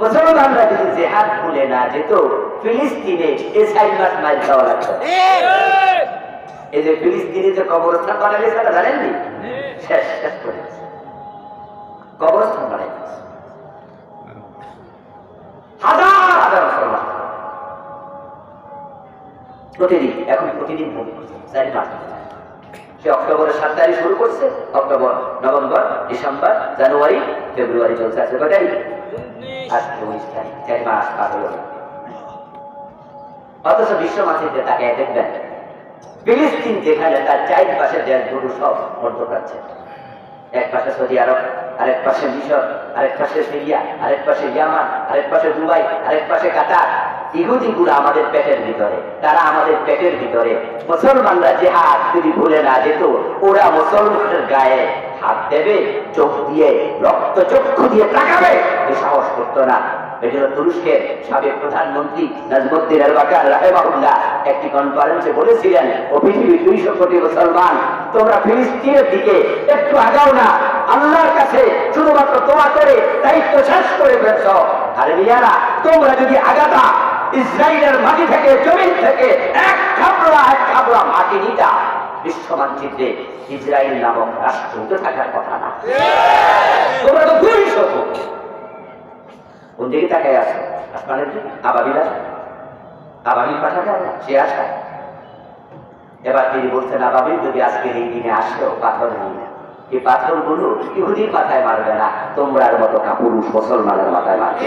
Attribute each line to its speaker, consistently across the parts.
Speaker 1: মুসলমানরা যদি জেহাদ ভুলে না যেত ফিলিস্তিনে এ সাইড মাস মাইল খাওয়া লাগতো। এই যে ফিলিস্তিনে যে কবরস্থান বানালে সেটা জানেননি? শেষ শেষ করে কবরস্থান বানাই হাজার হাজার মুসলমান। প্রতিদিন এখন প্রতিদিন মাস সে অক্টোবরের সাত তারিখ শুরু করছে October November December January February চলছে আছে কটাই আর উনিশ। তারিখ চার মাস পার হল অথচ বিশ্ব মাসিতে তাকে দেখবেন ফিলিস্তিন যেখানে তার চারপাশে দেশগুলো সব মধ্যপ্রাচ্যে এক পাশে সৌদি আরব আরেক পাশে মিশর আরেক পাশে সিরিয়া আরেক পাশে ইয়ামান আরেক পাশে দুবাই আরেক পাশে কাতার। ইহুদিগুলো আমাদের পেটের ভিতরে, তারা আমাদের পেটের ভিতরে। মুসলমানরা যে হাত যদি ভুলে না যেত, ওরা মুসলমানের গায়ে হাত দেবে, চোখ দিয়ে, রক্ত চক্ষু দিয়ে তাকাবে এই সাহস না। এই জন্য তুরস্কের সাবেক প্রধানমন্ত্রী নাজমুদ্দিন রাহেমাহুল্লাহ একটি কনফারেন্সে বলেছিলেন, ও পৃথিবীর দুইশো কোটি মুসলমান, তোমরা ফিলিস্তিনের দিকে একটু আগাও না। আল্লাহর কাছে শুধুমাত্র তোমা করে, দায়িত্ব শেষ করে ফেলছ। আরে তোমরা যদি আগাতা ইসরায়েলের মাটি থেকে, জমিন থেকে, এক খাবলা এক খাবলা মাটি নিতা বিশ্ব মানচিত্রে ইসরায়েল নামক রাষ্ট্র তো থাকার কথা না। তোমরা তো দুইশো কোটি কোন দিকে তাকায় আসো আসমানের দিকে? আবাবিল আবাবিল পাঠাবে আল্লাহ? সে আশা এবার তিনি বলছেন, আবাবিল, যদি আজকের এই দিনে আসেও, পাথর নিয়ে না। এই পাথরগুলো ইহুদির মাথায় মারবে না, তোমরার মতো কাপুরুষ মুসলমানের মাথায় মারবে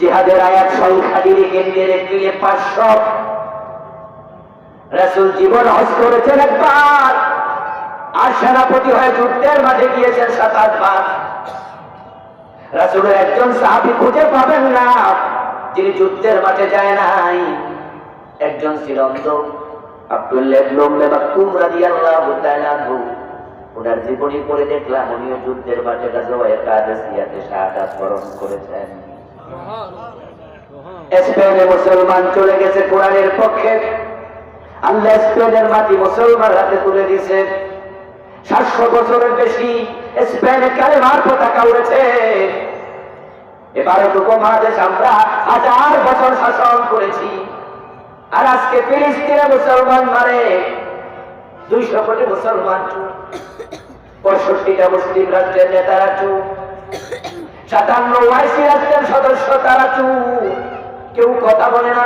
Speaker 1: জিহাদের আয়াত সংখ্যা দিয়ে কেন্দ্রে রেখে পাঁচশো। রাসুল জীবন হজ করেছেন একবার। আর সেনাপতি হয়ে যুদ্ধের মাঠে গিয়েছেন সাত, আট বার। রাসুলের একজন সাহাবি খুঁজে পাবেন না, যিনি যুদ্ধের মাঠে যায় নাই। একজন আনহু। ওনার জীবনী পড়ে দেখলাম, উনিও যুদ্ধের মাঠে গাজওয়ায়ে কাদেসিয়াতে শাহাদাত বরণ করেছেন। স্পেনে মুসলমান চলে গেছে কোরআনের পক্ষে। আল্লাহ স্পেনের মাটি মুসলমান হাতে তুলে দিছে সাতশো বছরের বেশি স্পেনে কালেমার পতাকা উড়েছে। এবারে টুকু মহাদেশ আমরা হাজার বছর শাসন করেছি। আর আজকে ফিলিস্তিনে মুসলমান মারে। দুইশো কোটি মুসলমান পঁয়ষট্টিটা মুসলিম রাষ্ট্রের নেতারা চুপ। সাতান্ন ওয়াইসি রাষ্ট্রের সদস্য তারা চুপ কেউ কথা বলে না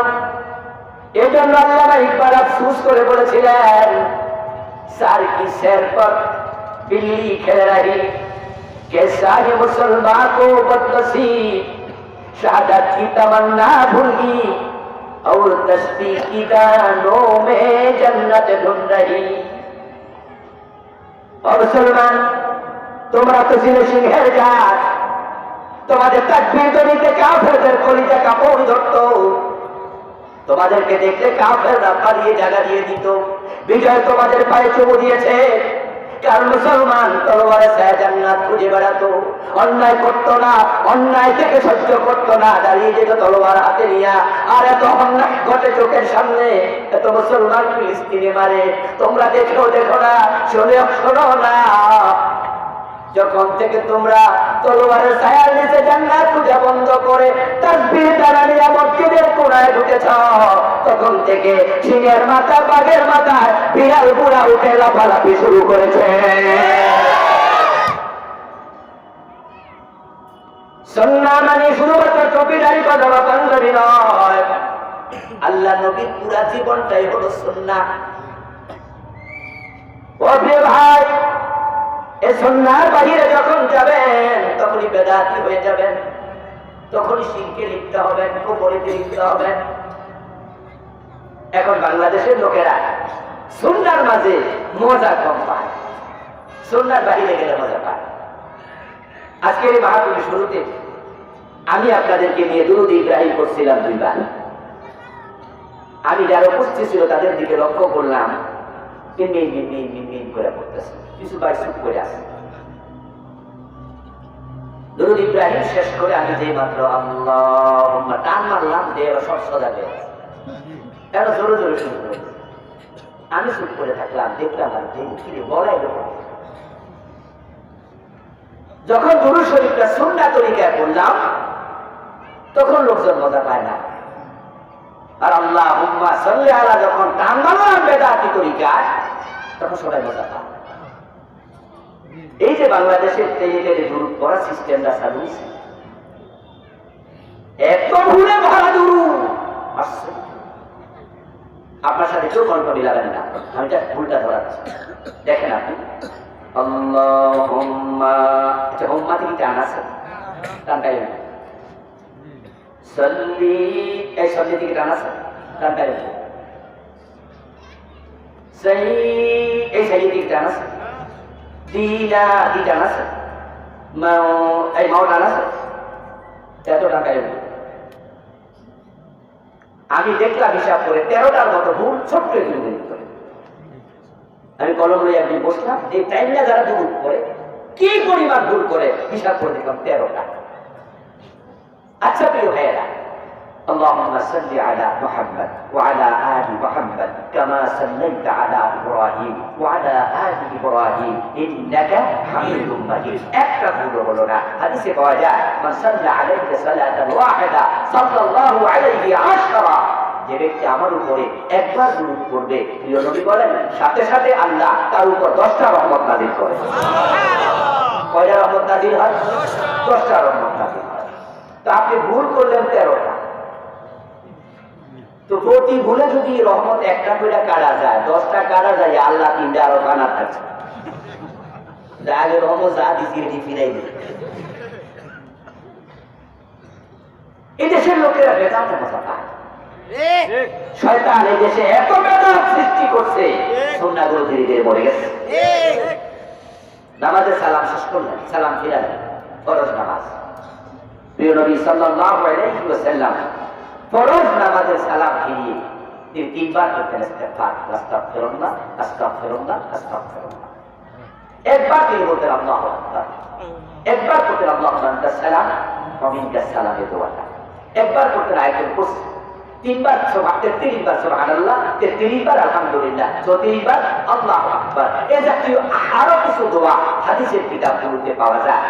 Speaker 1: এই জন্য আল্লাহ ইকবাল আফসুস করে বলেছিলেন सार की सैर पर बिल्ली खेल रही कैसा है मुसलमान को बदनसीब शहादत की तमन्ना भूल गई और दस्ती की दानों में जन्नत ढूंढ रही और मुसलमान তোমরা তো ছিলে সিংহের জাত তোমাদেরকে দেখলে কাফেররা পালিয়ে জায়গা দিয়ে দিত। বিজয় তোমাদের পায়ে চুমু দিয়েছে। কারণ মুসলমান তলোয়ারে জান্নাত খুঁজে বেড়াতো। অন্যায় করতো না, অন্যায় থেকে সহ্য করতো না, দাঁড়িয়ে যেত তলোয়ার হাতে নিয়া। আর এত অন্যায় ঘটে চোখের সামনে, এত মুসলমান ফিলিস্তিনে মারে। তোমরা দেখো দেখো না, শোনেও শোনো না। যখন থেকে তোমরা তলোয়ারের ছায়ার নিচে জান্নাত পূজা বন্ধ করে তাসবিহ দ্বারা নিয়ে মসজিদের কোণায় ঢুকেছ, তখন থেকে সিংহের মাথা, বাঘের মাথায় বিড়াল বুড়া উঠে লাফালাফি শুরু করেছে। সন্না মানে শুধু বাজানো পাঞ্জাবি নয়। আল্লাহ নবীর পুরা জীবনটাই হলো সুন্নাহ ও ভাই এই সন্ন্যার বাহিরে যখন যাবেন, তখনই বেদাতি হয়ে যাবেন। তখনই শিরকে লিখতে হবেন কুপরিতে লিখতে হবেন। এখন বাংলাদেশের লোকেরা সুন্নার মাঝে মজা কম পায়। সুন্নার বাহিরে গেলে মজা পায়। আজকের এই মাহাপুরি শুরুতে আমি আপনাদেরকে নিয়ে দুরুদ ইব্রাহিম করছিলাম দুইবার। আমি যারা উপস্থিত ছিল তাদের দিকে লক্ষ্য করলাম। করে পড়তেছে। কিছু ভাই করে আছে। দরুদ ইব্রাহিম শেষ করে আমি যে মাত্র আল্লাহ টান মারলাম যে এবার সব সজা পেয়ে। এরা জোরে জোরে শুরু করে আমি চুপ করে থাকলাম দেখলাম আর যে কি রে, বলাই যখন গুরু শরীফটা সুন্না তরিকায় করলাম তখন লোকজন মজা পায় না। আর আল্লাহ হুম্মা সাল্লি যখন টান মারলাম বেদাতি তরিকায় তখন সবাই মজা পায়। এই যে বাংলাদেশের টেলিটেলে দুরুদ পড়া সিস্টেমটা চালু এত ভুলে ভরা দুরু আপনার সাথে কেউ কল্প মিলাবেন না। আমি যা ভুলটা ধরাচ্ছি। দেখেন আপনি। আচ্ছা থেকে টান আছে। এই সল্লি টান আছে। টানটাই এই সেই টান আছে। দিনা দি টান আছে মাও এই মাও টান আছে টাকায় আমি দেখলাম হিসাব করে তেরোটার মতো ভুল ছোট্ট একটু করে আমি কলম লই একদিন বসলাম এই টাইমটা যারা ভুল করে কি পরিমাণ ভুল করে হিসাব করে দেখলাম তেরোটা আচ্ছা প্রিয় ভাইয়েরা اللهم صل على محمد وعلى آل محمد كما صليت على إبراهيم وعلى آل إبراهيم إنك حميد مجيد একটা ভুল হলো না হাদিসে পাওয়া যায় মান সাল্লা আলাইহি সালাতান ওয়াহিদা সাল্লাল্লাহু আলাইহি আশরা যে ব্যক্তি আমার উপরে একবার দুরূদ পড়বে প্রিয় নবী বলেন সাথে সাথে আল্লাহ তার উপর দশটা রহমত নাজিল করে কয়টা রহমত নাজিল হয় দশটা রহমত নাজিল হয় তো আপনি ভুল করলেন তেরোটা তো প্রতি ভুলে যদি রহমত একটা করে কাটা যায়, দশটা কাটা যায়, আল্লাহ তিনটা আরও কানা থাকছে। আগে রহমত যা দিছি, এটি ফিরাই দিই লোকেরা বেদান্ত পায়। শয়তান এই দেশে এত বেদাত সৃষ্টি করছে ধীরে ধীরে মরে গেছে। নামাজের সালাম শেষ করলেন, সালাম ফিরালেন, ফরজ নামাজ। প্রিয় নবী সাল্লাল্লাহু আলাইহি ওয়াসাল্লাম ফরজ নামাজের সালাম ফিরিয়ে তিনি তিনবার করতেন ইস্তেগফার, আস্তাগফিরুল্লাহ আস্তাগফিরুল্লাহ আস্তাগফিরুল্লাহ। একবার তিনি বলতেন, আল্লাহু একবার করতেন আল্লাহু সালাম, ওয়া মিনকা সালাম দোয়াটা। একবার করতেন আয়াতুল কুরসি। তিনবার সুবহান তেত্রিশ বার সুবহানাল্লাহ তেত্রিশ বার আলহামদুলিল্লাহ চৌত্রিশ বার আল্লাহু আকবার। এ জাতীয় আরও কিছু দোয়া হাদিসের কিতাবগুলোতে পাওয়া যায়।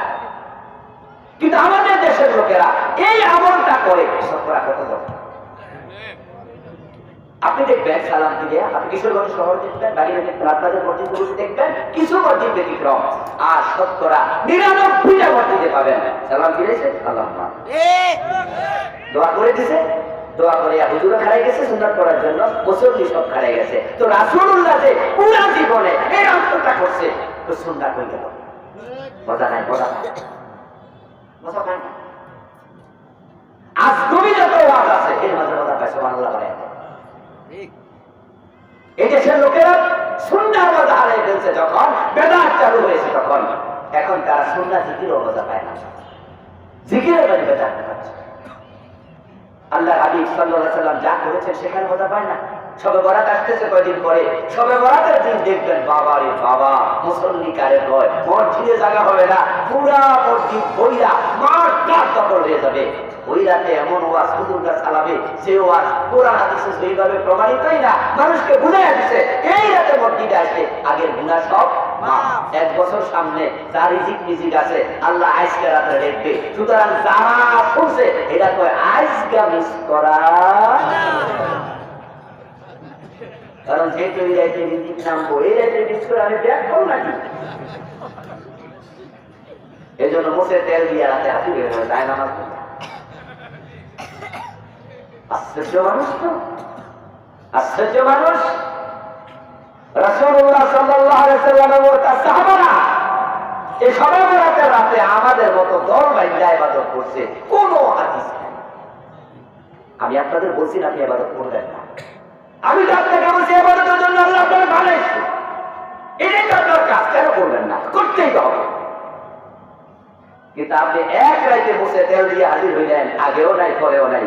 Speaker 1: কিন্তু আমাদের দেশের লোকেরা এই আমলটা করে শতকরা কত? আপনি দেখবেন সালাম দিলে আপনি কিশোরগঞ্জ শহর দেখবেন বাড়িতে দেখবেন আপনাদের মসজিদগুলোতে দেখবেন, কিছু মসজিদ ব্যতিক্রম। আর শতকরা নিরানব্বইটা মসজিদে পাবেন। সালাম দিয়েছে আল্লাহ দোয়া করে দিছে, দোয়া করে হুজুরও খারাই গেছে সুন্দর করার জন্য মুসল্লি সব খারাই গেছে। তো রাসূলুল্লাহ যে পুরা জীবনে এই অন্তরটা করছে, তো সুন্দর হয়ে গেল। মজা নাই, মজা মজা না। আজগবি যত ওয়াজ আছে এর মাঝে মজা সুবহানাল্লাহ বলে এই লোকেরা সুন্দর মজা হারাই ফেলছে যখন, বেদাত চালু হয়েছে তখন। এখন তারা সুন্দর জিকিরও মজা পায় না। জিকিরের বাড়ি বেদাত পাচ্ছে আল্লাহ হাবিব সাল্লাল্লাহু সাল্লাম যা করেছেন সেখানে মজা পায় না। সবে বরাত আসতেছে কয়দিন পরে, সবে বরাতের দিন দেখবেন বাবা রে বাবা, মুসল্লি কারে কয়, মসজিদে জায়গা হবে না, পুরা মসজিদ বইরা মাঠ দখল হয়ে যাবে। ওই রাতে এমন ওয়াজ হুজুররা চালাবে যে ওয়াজ কোরআন হাদিসে সেইভাবে প্রমাণিতই না। মানুষকে বুঝাই দিছে, এই রাতে মসজিদে আসবে। আগের গুনাহ সব এক বছর সামনে যার রিজিক মিজিক আছে, আল্লাহ আইসকে রাতে দেখবে। সুতরাং যারা শুনছে এটা কয় আইসকা মিস করা কারণ যেহেতু এই রাইতে রিজিক নামবো, এই রাইতে মিস করে আমি ব্যাগ করব নাকি? এই জন্য মুখে তেল দিয়ে রাতে হাতি বের যায় নামাজ। আশ্চর্য মানুষ তো? আশ্চর্য মানুষ? আমি আপনাদের বলছি না আপনি ইবাদত করবেন না। আমি তো করতেই হবে। কিন্তু আপনি এক রাইতে বসে তেল দিয়ে হাজির হইলেন, আগেও নাই, পরেও নাই।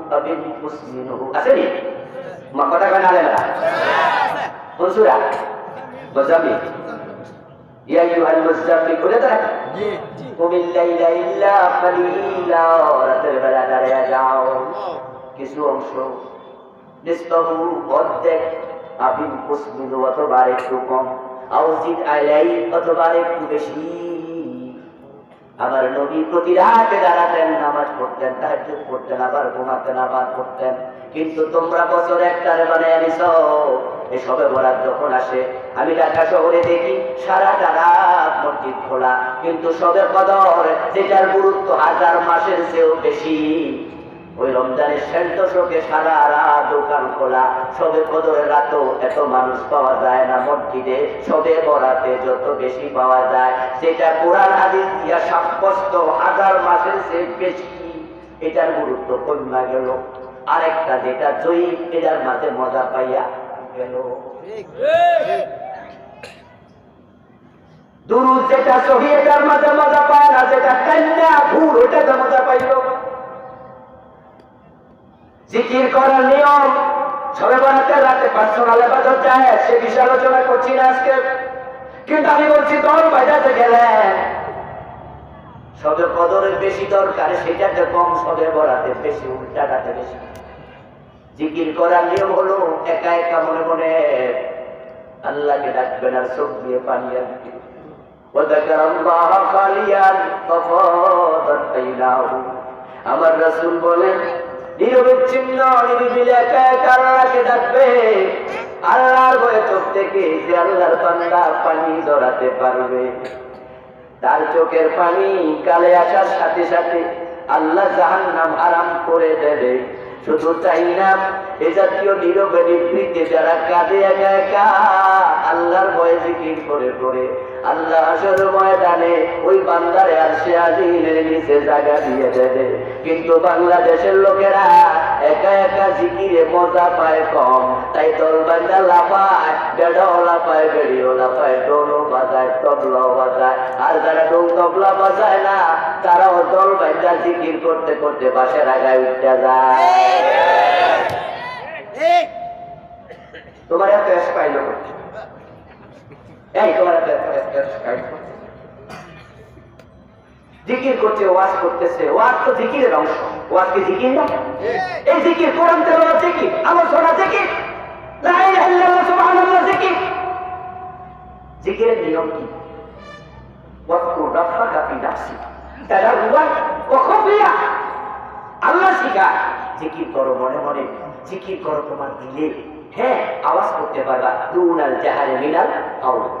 Speaker 1: আবিন মুসলিমহু আসেনি মা কথা কয় না লেলা কোন সূরা? মুজাম্মিল ইয়া আইয়ুহাল মুজাম্মিল বলে দেন কুমিল লাইলা ইল্লা কলিলা রাতের বেলা দাঁড়িয়ে যাও। কিছু অংশ নিসবাহু অর্ধেক আবিন কুসমিনু অথবা একটু কম। আউজিদ আলাই অথবা একটু বেশি। আমার নবী প্রতি রাতে দাঁড়াতেন, নামাজ পড়তেন, তাহাজ্জুদ পড়তেন, আবার ঘুমাতেন, আবার পড়তেন। কিন্তু তোমরা বছর একটারে মানে নিছ এসবে বলার যখন আসে, আমি ঢাকা শহরে দেখি সারাটা রাত মসজিদ খোলা। কিন্তু সবে কদর, যেটার গুরুত্ব হাজার মাসের চেয়েও বেশি। ওই রমজানের শেষ দশকে সারা রাত দোকান খোলা। সবে কদরের রাতও এত মানুষ পাওয়া যায় না মসজিদে। সবে বরাতে যত বেশি পাওয়া যায়। সেটা কোরআন, হাদিস দিয়া সাব্যস্ত হাজার মাসের চেয়ে বেশি। এটার গুরুত্ব কমা গেল। আরেকটা যেটা জয়ী, এটার মাঝে মজা পাইয়া গেল। দুরুদ যেটা সহি, এটার মাঝে মজা পায় না, যেটা কন্যা ভুল ওটাতে মজা পাইল। জিকির করার নিয়ম সবে বানাতে রাতে পার্সোনাল এবাদত যায় সে বিষয়ে আলোচনা করছি না আজকে কিন্তু আমি বলছি দল বাজাতে গেলেন সবে কদরের বেশি দরকার সেটাতে কম সবে বরাতে বেশি উল্টাটাতে বেশি জিকির করার নিয়ম হলো একা একা মনে মনে আল্লাহকে ডাকবেন আর চোখ দিয়ে পানি আনবেন وذكر الله خاليا ففاضت عيناه আমার রাসূল বলেন নিরবিচ্ছিন্ন নিরিবিলি আল্লাহর ভয়ে চোখ থেকে যে আল্লাহর বান্দা পানি জড়াতে পারবে। তার চোখের পানি কালে আসার সাথে সাথে আল্লাহ জাহান নাম আরাম করে দেবে। শুধু তাই না, এ জাতীয় নীরবে নিবৃত্তি যারা কাঁদে একা একা, আল্লাহর ভয়ে জিকির করে করে আল্লাহ আসর ময়দানে ওই বান্দারে আর সে আজিনের নিচে জায়গা দিয়ে দেবে। কিন্তু বাংলাদেশের লোকেরা একা একা জিকিরে মজা পায় কম। তাই দল বান্দা লাফায় বেড়াও লাফায় বেড়িও লাফায় ডোলও বাজায় তবলাও বাজায়। আর যারা ডোল তবলা বাজায় না তারাও দল বান্দা জিকির করতে করতে বাসের আগায় উঠতে যায়। তোমার এত পাইল এত জিকির কি করো মনে মনে, জিকির করো তোমার দিলে। হ্যাঁ আওয়াজ করতে পারবা। দুনাল জাহারে মিনাল আউল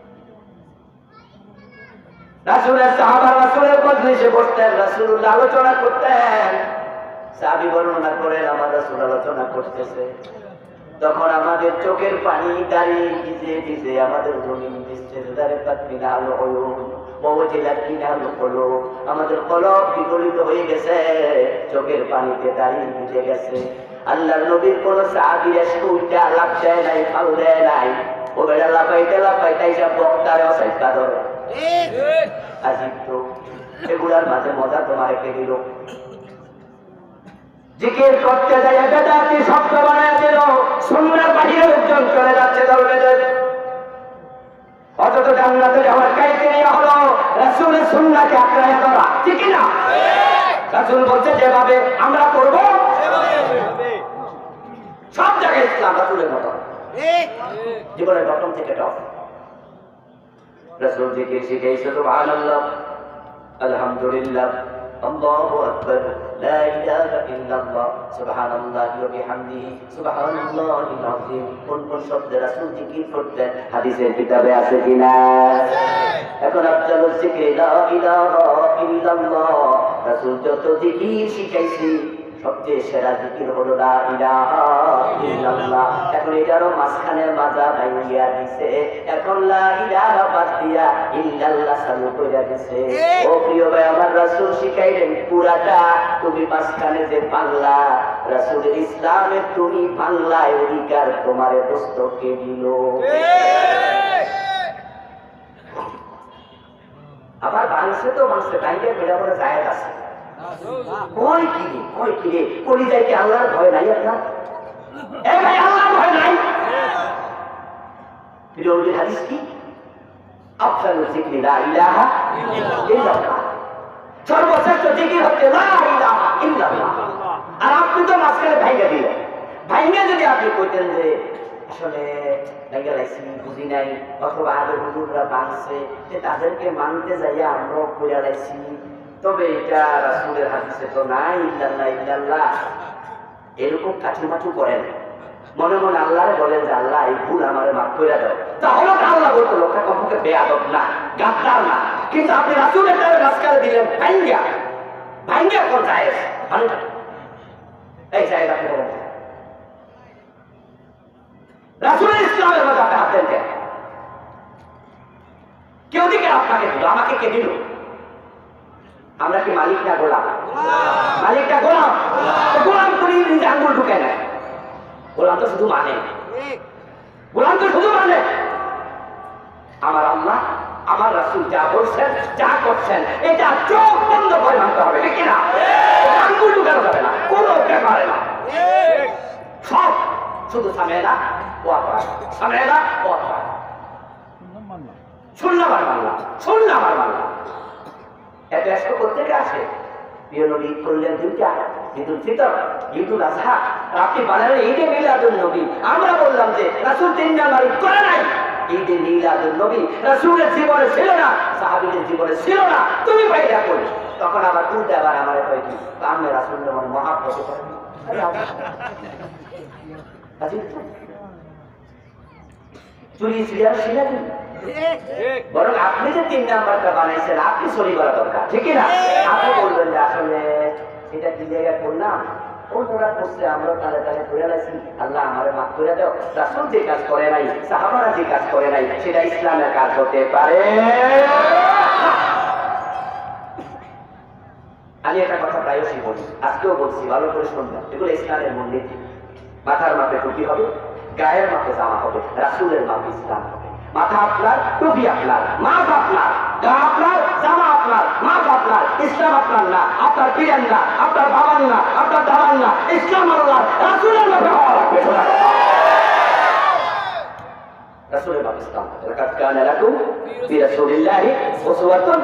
Speaker 1: সাহাবা সাহাবী তখন আমাদের চোখের পানি দাঁড়িয়ে আমাদের বিগলিত হয়ে গেছে, চোখের পানিতে দাঁড়িয়ে ভিজে গেছে। আল্লাহর নবীর কোন সাহাবীর এসে উল্টা লাভ দেয় নাই, ফাল দেয় নাই। ও বেড়া লাফাইতে লাফাইতে বক্তারে অসাইকা ধরে। আজিব তো এগুলার মাঝে মজা তোমার কে দিল। জিকির করতে যাই বেদাতি শব্দ বানায় দিল। সুন্নার বাহিরে লোকজন চলে যাচ্ছে দল বেঁধে অথচ জান্নাতে যাওয়ার ক্রাইটেরিয়া হলো। রাসূলের সুন্নাহকে আঁকড়ায় ধরা ঠিক না? রাসূল বলছে যেভাবে আমরা করব সব জায়গায় ইসলাম রাসূলের মতো। জীবনের প্রথম থেকে টপ। রাসূল জিকির শিখাইছে, সুবহানাল্লাহ। আলহামদুলিল্লাহ। আল্লাহু আকবার। লা ইলাহা ইল্লাল্লাহ। সুবহানাল্লাহি ওয়া বিহামদিহি। সুবহানাল্লাহিল আযীম। কোন কোন শব্দে রাসূল জিকির হাদিসের কিতাবে আছে কিনা এখন আফজালু জিকির, লা ইলাহা ইল্লাল্লাহ। রাসূল যত জিকির শিখাইছে সবচেয়ে সেরা জিকির হলো লা ইলাহা ইল্লাল্লাহ। এখন এটারও মাঝখানে মাজা ভাঙিয়া দিছে। এখন লা ইলাহা বাদ দিয়া ইল্লাল্লাহ চালু কইরা দিছে। ও প্রিয় ভাই আমার রাসূল শিখাইলেন পুরাটা তুমি মাঝখানে যে পাল্লা রাসূলের ইসলামে তুমি পাল্লায় অধিকার তোমারে দোস্তকে দিল। আবার বাংলাদেশে তো মানুষের বাইরে বেড়া বলে জায়েজ আছে। ভাই, আল্লাহর ভয় নাই? প্রিয়জি হাদিস কি? আর আপনি তো মাঝখানে ভাইঙ্গা দিলেন। ভাইঙ্গা যদি আপনি কইতেন যে, আসলে ভাইঙ্গা লাইছি বুঝি নাই। অথবা আগে হুজুররা বাঁধছে যে তাদেরকে মানতে যাইয়া আমরাও কইরা লাইছি তবে এটা রাসূলের হাদিসে তো নাই, ইল্লাল্লাহ ইল্লাল্লাহ। এরকম কাঠুমাঠু করেন। মনে মনে আল্লাহ বলেন যে, আল্লাহ, এই ভুল আমার মাফ করে দাও। তাহলে আল্লাহ বলতো, লোকটা কমপক্ষে বেয়াদব না, গাদ্দার না। কিন্তু আপনি রাসূলের দ্বারা মাঝখানে দিলেন, ভাইঙ্গা। ভাইঙ্গা কোন ভালো এই সাহেব আপনি বলেন। রাসূলের ইসলামের মধ্যে আপনি হাত দেন কেউ দিকে আপনাকে দিল, আমাকে কে দিল? আমরা কি মালিক না গোলাম? মালিকটা গোলাম? গোলাম করি নিজে আঙ্গুল ঢুকে নেয়। গোলাম তো শুধু মানে। গোলাম তো শুধু মানে। আমার আল্লাহ আমার রাসূল যা বলছেন যা করছেন এটা চোখ বন্ধ করে মানতে হবে ঠিক না আঙ্গুল ঢুকানো যাবে না কোনো ব্যাপারে না। সব শুধু সামে না ও আপনার সামে না ও আপনার শুনলাম আর মানলাম। শুনলাম আর মানলাম। প্রিয় নবী করলেন দুইটা। ঈদুল ফিতর ঈদুল আজহা আপনি বানালেন ঈদে মিলাদুল নবী। আমরা বললাম যে, রাসূল তিন নাম্বার করে নাই। ঈদে মিলাদুল নবী, রাসূলের জীবনে ছিল না, সাহাবীদের জীবনে ছিল না। তুমি বাইরা করলে তখন আবার উল্টা আবার আমার কয় কি আমি রাসূল যেমন মহাব্বত করেন। চুরি সিরিয়াল সিরিয়াল বরং আপনি যে তিন নাম্বারটা বানাইছেন আপনি সরি করা দরকার ঠিক না? আপনি বলবেন যে আসলে এটা কি জায়গায় করলাম? অন্যরা করছে? আমরা তালে তালে করে লাইছি আল্লাহ আমার মাফ করে দাও। রাসূল যে কাজ করে নাই সাহাবারা যে কাজ করে নাই সেটা ইসলামের কাজ হতে পারে। আমি একটা কথা প্রায়শই বলি আজকেও বলছি ভালো করে এগুলো ইসলামের মূলনীতি মাথার মাপে টুপি হবে গায়ের মাপে জামা হবে রাসুলের মাপে ইসলাম হবে। মাথা আপনার, টুপি আপনার মাপ আপনার, গা আপনার, জামা আপনার মাপ আপনার, ইসলাম আপনার না, আপনার পীরের না, আপনার বাবার না, আপনার দাদার না, ইসলাম আল্লাহ রাসূলের মাপে হওয়া লাগবে রাসূলের মাপে ইসলাম লাকাদ কানা লাকুম ফি রাসূলিল্লাহি উসওয়াতুন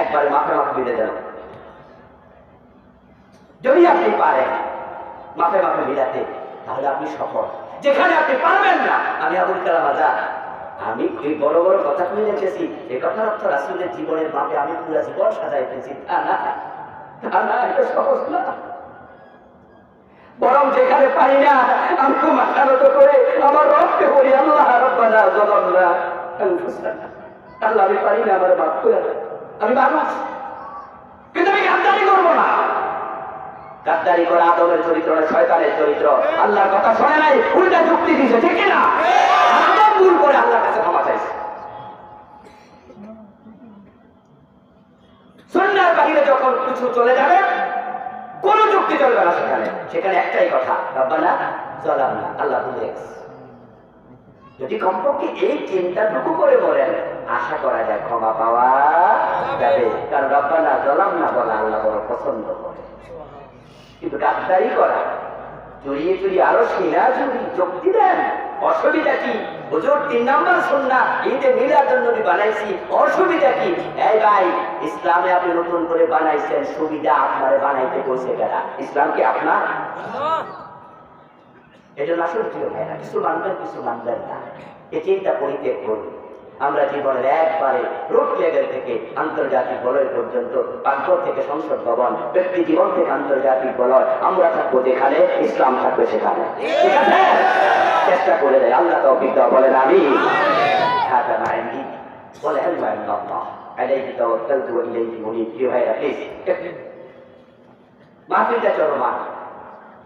Speaker 1: একবারে মাথা মাথা মিলে দেন। যদি আপনি পারেন মাথে মাথে মিলাতে, তাহলে আপনি সফল। যেখানে আপনি পারবেন না, আমি আবুল কালাম আজাদ। আমি এই বড় বড় কথা কয়ে রেখেছি, এ কথার অর্থ রাসুলের জীবনের মাপে আমি পুরো জীবন সাজাইতেছি তা না তা না, এটা সহজ না। বরং যেখানে পাই না আমি তো মাথা নত করে আমার রবকে বলি, আল্লাহ রব্বানা আনফুসানা। আল্লাহ, আমি পারি না, আমার মাফ করে আমি মানুষ। কিন্তু আমি গাদ্দারি করব না। গাদ্দারি করে আদমের চরিত্র না, শয়তানের চরিত্র। আল্লাহর কথা শোনে নাই, উল্টা যুক্তি দিছে ঠিক না আদম ভুল করে আল্লাহর কাছে ক্ষমা চাইছে। সন্ধ্যার বাহিরে যখন কিছু চলে যাবে, কোন যুক্তি চলবে না সেখানে। সেখানে একটাই কথা, রব্বানা জলাম না আল্লাহ ভুলে গেছে। যদি কমপক্ষে এই চিন্তাটুকু করে বলেন, আশা করা যায় ক্ষমা পাওয়া যাবে। কারণ রব্বানা জলাম না বলা আল্লাহ বড় পছন্দ করে। কিন্তু গাদ্দারি করা। চুরিয়ে চুরিয়ে আরও সেরা চুরি যুক্তি দেন, অসুবিধা কি? হুজুর, তিন নাম্বার সন্না ঈদে মিলাদ নবী বানাইছি। অসুবিধা কি? এই ভাই, ইসলামে আপনি নতুন করে বানাইছেন, সুবিধা আপনারে বানাইতে বসে গেলা ইসলাম কি আপনার? এটা না শুনছি ভাইরা, কিছু মানবেন কিছু মানবেন না। এই চিন্তা পরিত্যাগ করুন। আমরা জীবনের একবারে রুট লেভেল থেকে আন্তর্জাতিক বলয় পর্যন্ত, পাকঘর থেকে সংসদ ভবন, ব্যক্তি জীবন থেকে আন্তর্জাতিক বলয়, আমরা থাকব যেখানে, ইসলাম থাকবে সেখানে। চেষ্টা করে দেয়, আল্লাহ তো দাও, বলেন আমি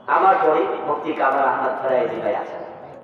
Speaker 1: আমার পরে মুক্তি কামার আহমদ ফরাইজি ভাই আছেন।